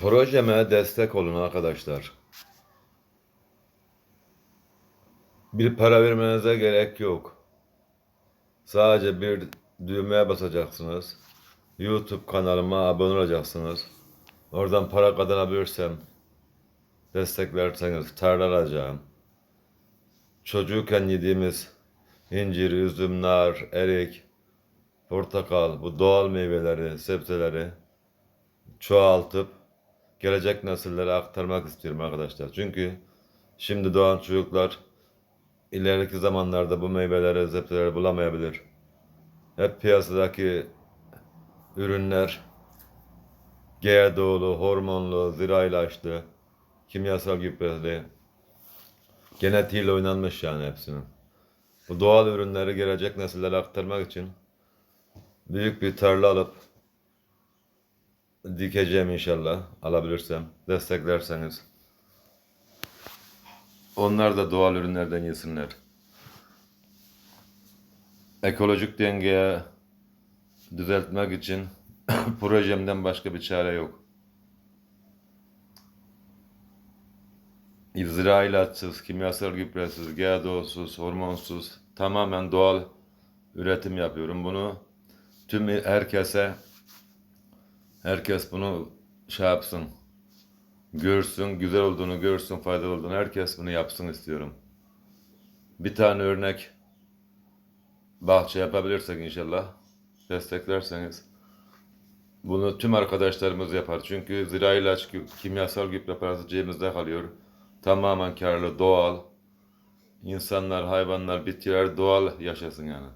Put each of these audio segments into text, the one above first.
Projeme destek olun arkadaşlar. Bir para vermenize gerek yok. Sadece bir düğmeye basacaksınız. YouTube kanalıma abone olacaksınız. Oradan para kazanabilirsem desteklerseniz tarla alacağım. Çocukken yediğimiz incir, üzüm, nar, erik, portakal, bu doğal meyveleri, sebzeleri çoğaltıp gelecek nesillere aktarmak istiyorum arkadaşlar. Çünkü şimdi doğan çocuklar ileriki zamanlarda bu meyveleri, sebzeleri bulamayabilir. Hep piyasadaki ürünler GDO'lu, hormonlu, zira ilaçlı, kimyasal gübreli, genetiğiyle oynanmış yani hepsinin. Bu doğal ürünleri gelecek nesillere aktarmak için büyük bir tarla alıp dikeceğim inşallah alabilirsem desteklerseniz. Onlar da doğal ürünlerden yesinler. Ekolojik dengeye düzeltmek için projemden başka bir çare yok. Zira ilaçsız, kimyasal gübresiz, GDO'suz, hormonsuz, tamamen doğal üretim yapıyorum. Bunu tüm herkese herkes bunu şey yapsın. Görsün, güzel olduğunu görsün, faydalı olduğunu herkes bunu yapsın istiyorum. Bir tane örnek bahçe yapabilirsek inşallah desteklerseniz bunu tüm arkadaşlarımız yapar. Çünkü zira ilaç, kimyasal gübre parası cebimizde kalıyor. Tamamen karlı, doğal. İnsanlar, hayvanlar, bitkiler doğal yaşasın yani.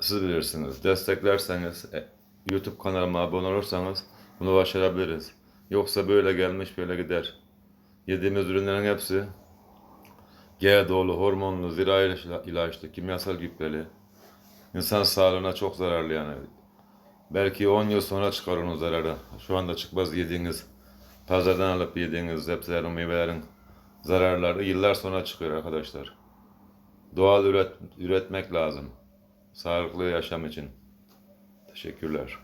Siz bilirsiniz. Desteklerseniz, e, YouTube kanalıma abone olursanız bunu başarabiliriz. Yoksa böyle gelmiş böyle gider. Yediğimiz ürünlerin hepsi GDO'lu, hormonlu, zira ilaçlı, kimyasal gübreli. İnsan sağlığına çok zararlı yani. Belki 10 yıl sonra çıkar onun zararı. Şu anda çıkmaz yediğiniz, pazardan alıp yediğiniz sebzelerin, meyvelerin zararları yıllar sonra çıkıyor arkadaşlar. Doğal üret, üretmek lazım. Sağlıklı yaşam için. Teşekkürler.